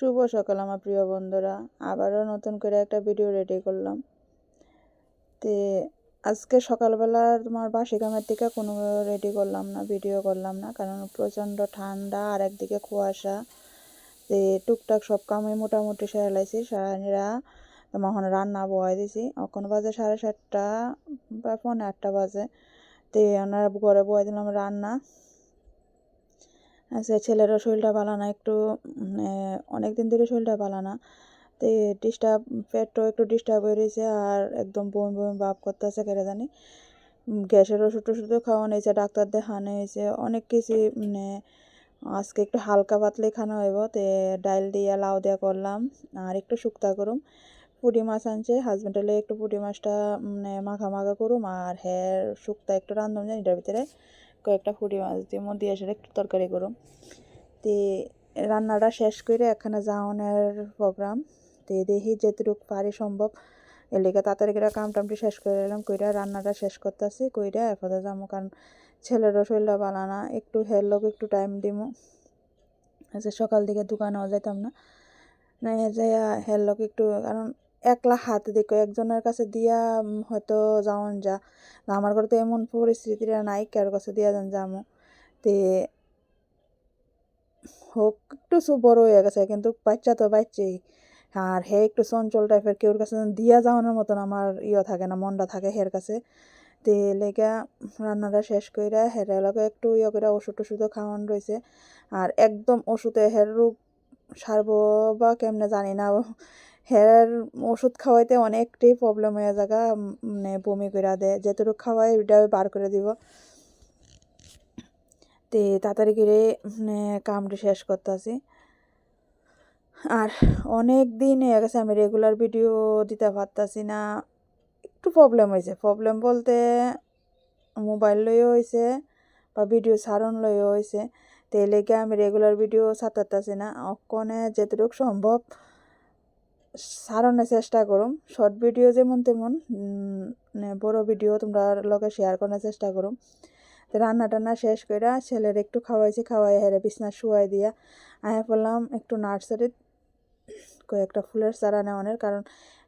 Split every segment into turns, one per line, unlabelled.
শুভ সকাল আমার প্রিয় বন্ধুরা। আবারও নতুন করে একটা ভিডিও রেডি করলাম। তে আজকে সকালবেলা তোমার বাসি কামের থেকে কোনো রেডি করলাম না ভিডিও করলাম না, কারণ প্রচণ্ড ঠান্ডা আর একদিকে কুয়াশা। তে টুকটাক সব কামে মোটামুটি সেরালাইছি সারানিরা তখন রান্না বয় দিছি। এখন বাজে সাড়ে সাতটা বা পনেরো আটটা বাজে। তে আমরা ঘরে বয় দিলাম রান্না। আচ্ছা ছেলেরও শরীরটা ভালো না, একটু অনেক দিন ধরে শরীরটা ভালো না। তো ডিস্টার্ব পেটও একটু ডিস্টার্ব হয়ে রয়েছে আর একদম বমি বমি ভাব করতেছে কেটে জানি। গ্যাসের ওষুধ টষুধও খাওয়ানো হয়েছে, ডাক্তার দেখানো হয়েছে, অনেক কিছু মানে আজকে একটু হালকা পাতলে খানো হইব। তে, ডাইল দিয়া, লাউ দিয়া করলাম আর একটু শুক্তা করুম পুঁটি মাছ আনছে হাজব্যান্ডে একটু পুঁটি মাছটা মানে মাখা মাখা করুম আর হ্যাঁ শুক্তা একটু রান্ধন জানি এটার ভিতরে। কয়েকটা ফুটি মাছ দিয়ে মধ্যে এসে একটু তরকারি করো তে রান্নাটা শেষ করে এখানে যাওয়ানোর প্রোগ্রাম। তে দেখি যেটুকু পারি সম্ভব। এর লেগে তাড়াতাড়ি করে কাম টামটি শেষ করে এলাম কইরা রান্নাটা শেষ করতেছি, কইরা এরপরে যাব কারণ ছেলেরও শরীরটা ভালো না, একটু হেরলোক একটু টাইম দিমু। আচ্ছা সকাল দিকে দোকানেও যাইতাম না। না, যাইয়া হেরলোক একটু, কারণ একলা হাত দেখো, একজনের কাছে দিয়া হয়তো যাওন যা। আমার ঘরে তো এমন পরিস্থিতিটা নাই কার কাছে দিয়া যান যামো। তে, হোক, একটু বড় হয়ে গেছে, কিন্তু বাচ্চা তো বাচ্চাই। আর হে, একটু চঞ্চল টাইপের কেউর কাছে দিয়া যাওয়ানোর মতন আমার ইয়ে থাকে না, মনটা থাকে হের কাছে। তে, লেগা রান্নাটা শেষ কইরা হের এলাকা একটু ইয়ে করে ওষুধ টষুধও খাওয়ান রয়েছে আর একদম ওষুধে হের রোগ সারবো বা কেমনে জানি না হের ওষুধ খাওয়াইতে অনেকটাই প্রবলেম হয়ে জায়গা মানে বমি করে দেয়। যেটুকু খাওয়াই ওইটা বার করে দিব। তে তাড়াতাড়ি করে মানে কামটা শেষ করতেছি। আর অনেক দিন হয়ে গেছে আমি রেগুলার ভিডিও দিতে পারতাছি না। একটু প্রবলেম হয়েছে প্রবলেম বলতে মোবাইল লইও হয়েছে বা ভিডিও সারণ লইও হয়েছে তো লেগে আমি রেগুলার ভিডিও সাঁতারতাছি না। অকনে যেটুকু সম্ভব সারানোর চেষ্টা করুম। শর্ট ভিডিও যেমন তেমন মানে বড় ভিডিও তোমরা লগে শেয়ার করার চেষ্টা করুম। রান্না টান্না শেষ করে ছেলের একটু খাওয়াইছি খাওয়াই হেরে বিছনা শুয়াই দিয়া আয়া পড়লাম একটু নার্সারিত কয়েকটা ফুলের চারা নেওয়ানের কারণ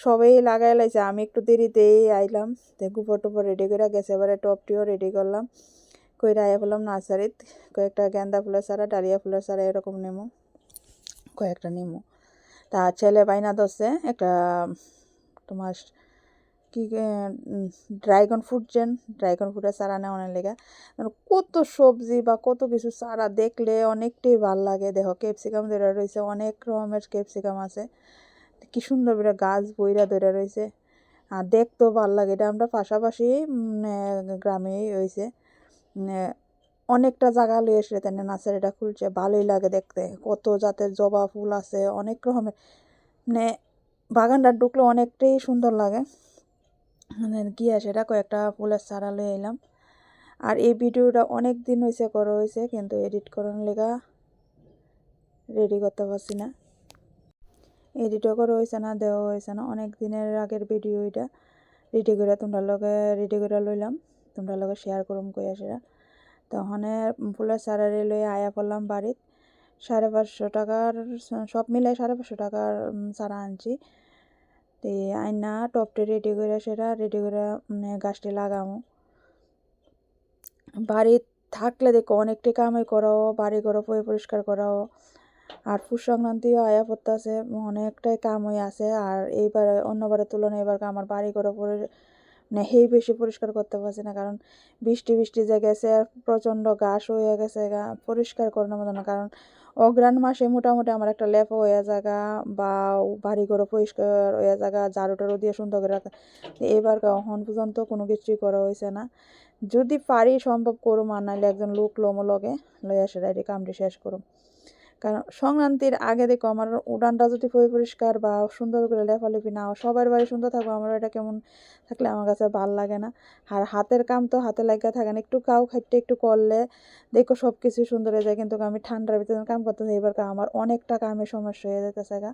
সবাই লাগাই লাইছে, আমি একটু দেরিতেই আইলাম। তো গোবর টোপর রেডি করে গেছে, এবারে টপটিও রেডি করলাম। কইরা আয়া পড়লাম নার্সারিত কয়েকটা গেন্দা ফুলের চারা, ডালিয়া ফুলের চারা এরকম নেমো। কয়েকটা নেমো। তা ছেলে বাইনা দছে একটা তোমার কি ড্রাগন ফ্রুট যেন ড্রাগন ফ্রুটের চারা অনেক লেগে। কত সবজি বা কত কিছু চারা দেখলে অনেকটাই ভালো লাগে। দেখো, ক্যাপসিকাম ধরে রয়েছে, অনেক রকমের ক্যাপসিকাম আছে। কি সুন্দর করে গাছ বইরা ধরে রয়েছে। আর দেখতেও ভালো লাগে, এটা আমরা পাশাপাশি গ্রামেই হয়েছে অনেকটা জায়গা লয়ে এসে তেনে নাচের এটা খুলছে, ভালোই লাগে দেখতে। কত জাতের জবা ফুল আছে, অনেক রকমের। মানে বাগানটা ঢুকলে অনেকটাই সুন্দর লাগে। মানে গিয়া সেটা কয়েকটা ফুলের চারা লয়ে এলাম। আর এই ভিডিওটা অনেক দিন হয়েছে করা হয়েছে কিন্তু এডিট করার লেগা রেডি করতে পারছি না। এডিটও করা হয়েছে না, দেওয়া হয়েছে না। অনেক দিনের আগের ভিডিও এটা। রেডি করে তোমরা লগে রেডি করে লইলাম। তোমরা লগে শেয়ার করুম কইয়া সেটা তখন ফুলের সারারে লয়ে আয়া পড়লাম বাড়িত। সাড়ে পাঁচশো টাকার সব মিলে সাড়ে পাঁচশো টাকার চারা আনছি। তো আইনা টপটি রেডি করে সেটা রেডি করে গাছটি লাগামো। বাড়ি থাকলে দেখো অনেকটি কামাই করাও বাড়ি ঘর পরিষ্কার করাও। আর ফুস সংক্রান্তিও আয়া পড়তেছে, অনেকটাই কাম হয়ে আছে। আর এইবার, অন্যবারের তুলনায় এবার আমার বাড়ি ঘর মানে সেই বেশি পরিষ্কার করতে পারছি না, কারণ বৃষ্টি বৃষ্টি যে গেছে আর প্রচণ্ড ঘাস হয়ে গেছে পরিষ্কার করানোর মতো না, কারণ অগ্রাণ মাসে মোটামুটি আমার একটা লেপ হয়ে জায়গা বা বাড়ি ঘর পরিষ্কার হয়ে জায়গা ঝাড়ু টাড়ু দিয়ে সুন্দর করে রাখা। এবার এখন পর্যন্ত কোনো কিছুই করা হয়েছে না। যদি পারি সম্ভব করুম, আর নাহলে একজন লোক লোমো লগে লইয়া সেটা কামটি শেষ করুম। কারণ সংক্রান্তির আগে দেখো আমার উড়ানটা যদি পরিষ্কার বা সুন্দর করে লেফালেফি না সবার বাড়ি সুন্দর থাকব, আমার এটা কেমন থাকলে আমার কাছে ভালো লাগে না। আর হাতের কাম তো হাতে লাগিয়ে থাকে না, একটু কাউ খাইতে একটু করলে দেখো সব কিছু সুন্দর হয়ে যায়, কিন্তু আমি ঠান্ডার ভিতরে কাম করতে এবার আমার অনেকটা কামে সমস্যা হয়ে যেতেছে গা।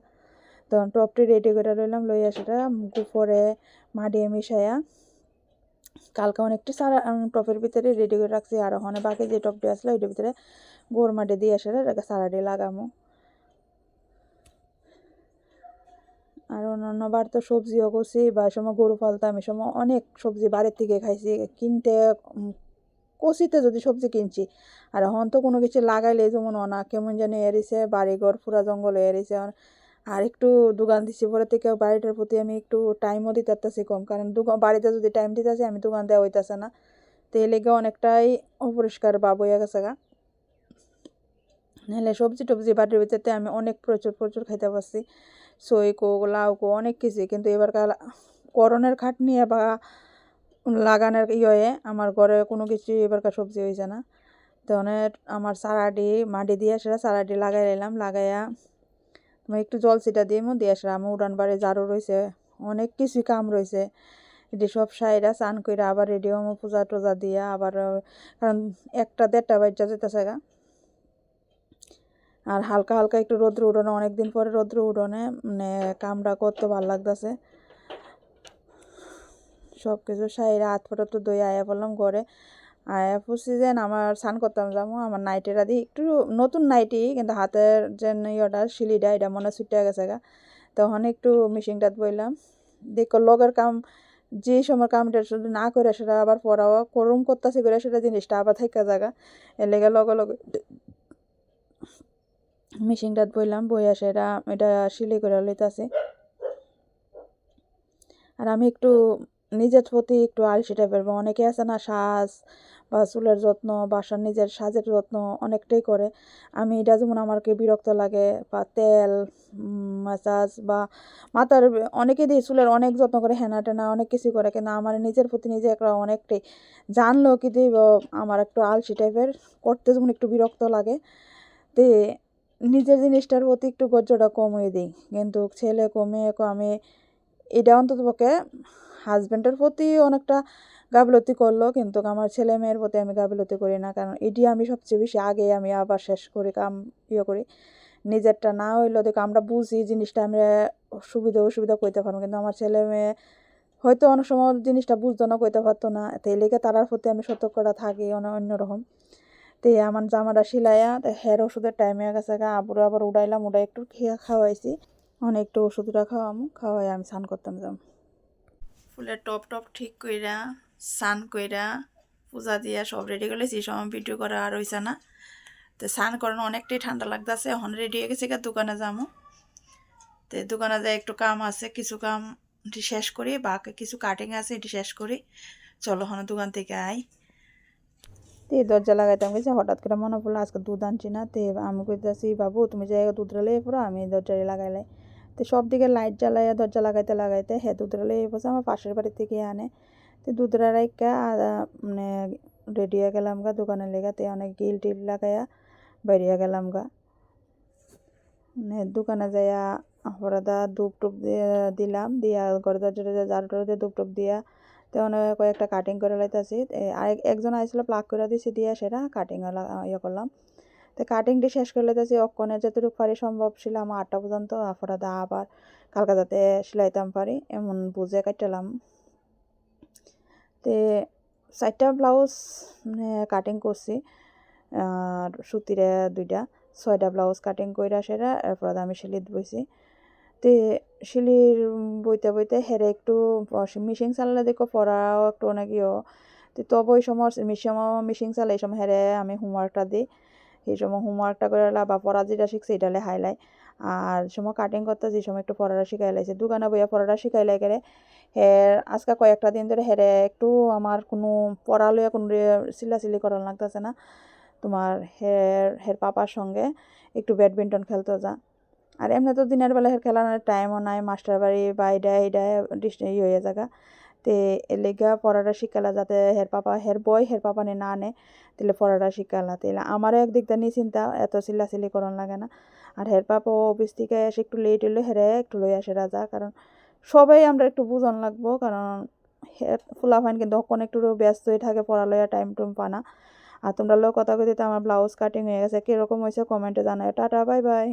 তখন টপটি রেডি করে রইলাম লইয়া সেটা গুপরে মাডিয়ে মিশাইয়া কালকে অনেকটি সারা টপের ভিতরে রেডি করে রাখছি। আর ওখানে বাকি যে টপটি আসলো, ওইটার ভিতরে গোর মাটি দিয়ে এসে এটাকে সারাডি লাগামো। আর অন্যান্য বার তো সবজিও করছি, বা সময় গরু পালতাম, এই সময় অনেক সবজি বাড়ির থেকে খাইছি। কিনতে কচিতে যদি সবজি কিনছি, আর এখন তো কোনো কিছু লাগাইলে যেমন অনা, কেমন জানি এরিছে, বাড়িঘর, পুরা জঙ্গল এরিছে। আর একটু দোকান দিছি। পরে থেকে বাড়িটার প্রতি আমি একটু টাইমও দিতে কম। কারণ বাড়িতে যদি টাইম দিতেছি, আমি দোকান দেওয়া হইতাছে না। তো এই লেগে অনেকটাই অপরিষ্কার ভাব হইয়া গেছে গা। নাহলে সবজি টবজি বাড়ির ভিতরে আমি অনেক প্রচুর প্রচুর খাইতে পারছি। সই কোক লাউ কোক অনেক কিছু কিন্তু এবার কাল করণের খাটনি বা লাগানোর ইয়ে আমার ঘরে কোনো কিছু এবারকার সবজি হয়েছে না। তো অনেক আমার সারাডি মাটি দিয়ে সেটা সারাডি লাগাই নিলাম লাগাইয়া একটু জল ছিটা দিয়ে মো দিয়ে আসলাম, উড়ান বাড়ি ঝাড়ু রয়েছে অনেক কিছুই কাম রয়েছে এটি সব সাইরা চান করে আবার রেডি হমো পূজা টুজা দিয়া আবার কারণ একটা দেড়টা বাচ্চা যেতেছে গা। আর হালকা হালকা একটু রৌদ্র উঠোনে অনেকদিন পরে রৌদ্র উঠোনে মানে কামটা করতে ভালো লাগতেছে। সব কিছু সাইরা হাত ফটো তো দই আয়া বললাম ঘরে। যেন আমার স্নান করতাম যাব, আমার নাইটেরা দিয়ে একটু নতুন নাইটি, কিন্তু হাতের যে ইয়েটা শিলিটা এটা মনে ছুটে গেছে গা। তখন একটু মেশিনটাত বইলাম দেখো লগের কাম, যে সময় কামটা শুধু না করে সেটা আবার পড়াও, করুম করতেছি করে সেটা জিনিসটা আবার থাকা জায়গা এর লেগে লগে লগে মেশিনটাত বইলাম বইয়া সেটা, এটা সিলাই করে লইতাছি। আর আমি একটু নিজের প্রতি একটু আলসি টাইপের বা অনেকে আছে না সাজ বা চুলের যত্ন, বাসার নিজের সাজের যত্ন অনেকটাই করে। আমি এটা যেমন আমাকে বিরক্ত লাগে বা তেল মাসাজ বা মাথার অনেকে দিয়ে চুলের অনেক যত্ন করে, হেনা টেনা অনেক কিছু করে, কিন্তু আমার নিজের প্রতি নিজে একটা অনেকটাই জানলেও কি দিব, আমার একটু আলসি টাইপের করতে যেমন একটু বিরক্ত লাগে। তে নিজের জিনিসটার প্রতি একটু গজ্জটা কমিয়ে দিই। কিন্তু ছেলে কমিয়ে আমি এটা অন্তত পক্ষে হাজব্যান্ডের প্রতি অনেকটা গাফিলতি করল, কিন্তু আমার ছেলে মেয়ের প্রতি আমি গাফিলতি করি না। কারণ এটি আমি সবচেয়ে বেশি আগে আমি আবার শেষ করি, কাম ইয়ে করি। নিজেরটা না হইলেও দেখো আমরা বুঝি জিনিসটা আমরা সুবিধা অসুবিধা কইতে পারব, কিন্তু আমার ছেলে মেয়ে হয়তো অনেক সময় জিনিসটা বুঝতো না, কইতে পারতো না। তো লেগে তারার প্রতি আমি সতর্কতা থাকি অন্যরকম তো আমার জামাটা সিলাইয়া হের ওষুধের টাইমে গেছে গা আবুরে আবার উড়াইলাম, উড়াই একটু খেয়ে খাওয়াইছি। অনেক একটু ওষুধটা খাওয়ামো খাওয়াই আমি স্নান করতাম যাম। ফুলের টপ টপ ঠিক কইরা, স্নান কইরা, পূজা দিয়া সব রেডি করলে সেই সময় ভিডিও করা আর হইছে না। তো স্নান করানো অনেকটাই ঠান্ডা লাগতেছে, এখন রেডি হয়ে গেছে দোকানে যাব তো দোকানে যাই একটু কাম আছে, কিছু কাম শেষ করি বা কিছু কাটিং আছে এটি শেষ করি। চলো হন দোকান থেকে আই। তে দরজা লাগাইতাম গেছে, হঠাৎ করে মনে পড়ল আজকে দুধ আনছি না। তে আমি কইতেছি, বাবু তুমি জায়গা দুধ রেলে পুরো আমি দরজায় লাগাইলাই তো সব দিকে লাইট জ্বালাইয়া দরজা লাগাইতে লাগাইতে হ্যাঁ দুধরা এই বসে আমার পাশের বাড়ি থেকে আনে। তো দুধরা রাইকা মানে রেডি হয়ে গেলাম গা দোকানে লেগে। তে অনেক গিল টিল লাগাইয়া বেরিয়ে গেলাম গা। মানে দোকানে যাইয়া হরাদা ধূপ টুপ দিলাম, দিয়া ঘরে দরজা ঝাড়ু টাড়ু দিয়ে ধূপ টুপ দিয়া। তো অনেক কয়েকটা কাটিং করে লাইতেছি। আরেক, একজন আইসিল প্লাক করে দিছি, দিয়া সেটা কাটিং ইয়ে করলাম। তো কাটিংটি শেষ করে লেতেছি অক্ষণে যতটুকু পারি সম্ভব ছিল আমার আটটা পর্যন্ত আফরা দা আবার কালকা যাতে সেলাইতাম পারি, এমন বুঝে কাটালাম। তে চারটা ব্লাউজ কাটিং করছি, আর সুতিরে দুইটা, ছয়টা ব্লাউজ কাটিং কইরা সেরা, এরপর আমি সিলিত বইছি তে শিলির বইতে বইতে হেরে একটু মিশিং চালালে দেখো পড়াও একটু ইয়ে। তো তবে ওই সময় মিশিং চালে এই সময় হেরে আমি হোমওয়ার্কটা দিই। সেই সময় হোমওয়ার্কটা করে বা পড়া যেটা শিখছে এটা হাইলাই আর সময় কাটিং করতে যে সময় একটু পড়াটা শিখাই লাইছে। দোকানে বইয়া পড়াটা শিখাই লাই গেলে হের, আজকে কয়েকটা দিন ধরে হেরে একটু আমার কোনো পড়া লইয়া কোনো চিল্লাচিল্লি করার লাগতেছে না। তোমার হের হের পাপার সঙ্গে একটু ব্যাডমিন্টন খেলতে যা। আর এমনি তো দিনের বেলা হের খেলানোর টাইমও নাই মাস্টার বাড়ি বা এটা এটা ই হয়ে জায়গা তে এলেগা পড়াটা শিখালা যাতে হের পাপা, হের বই হের পাপা নে না নে, তাহলে পড়াটা শিখালা। তাহলে আমারও একদিক দিয়ে নিশ্চিন্তা এত চিল্লাচিল্লি করন লাগে না। আর হের পাপা অফিস থেকে এসে একটু লেট হলে হেরে একটু লই আসে রাজা। কারণ সবাই আমরা একটু বুঝন লাগবো, কারণ ফুলা ফাইন কিন্তু কখন একটু ব্যস্ত হয়ে থাকে পড়ালয়া টাইম টুম পানা। আর তোমরা লোক কথা কইতে আমার ব্লাউজ কাটিং হয়ে গেছে, কীরকম হয়েছে কমেন্টে জানায় টাটা বাই বাই